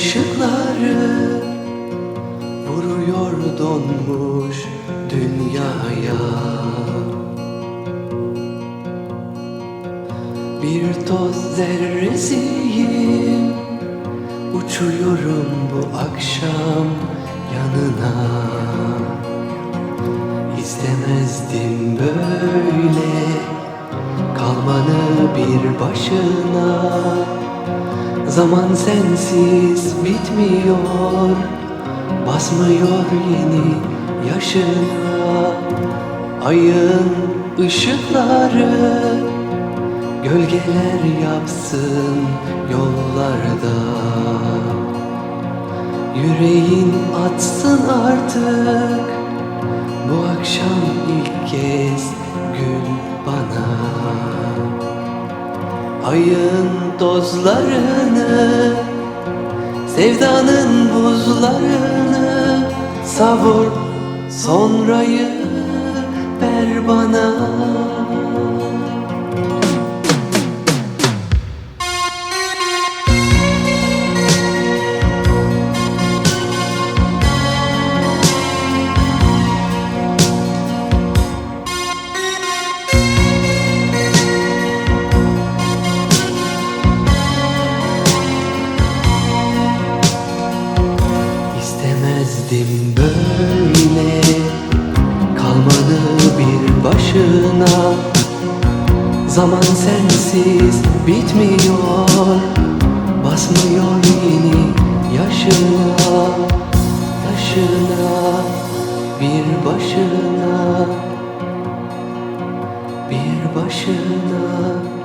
ışıkları vuruyor donmuş dünyaya. Bir toz zerresiyim Uçuyorum bu akşam yanına. İstemezdim böyle Kalmanı bir başına. Zaman sensiz bitmiyor Basmıyor yeni yaşına. Ayın ışıkları Gölgeler yapsın yollarda Yüreğin atsın artık. Bu akşam ilk kez gül bana. Ayın tozlarını Sevdanın buzlarını Savur sonrayı ver bana İstemezdim böyle Kalmanı bir başına. Zaman sensiz bitmiyor Basmıyor yeni yaşına. Yaşına Bir başına. Bir başına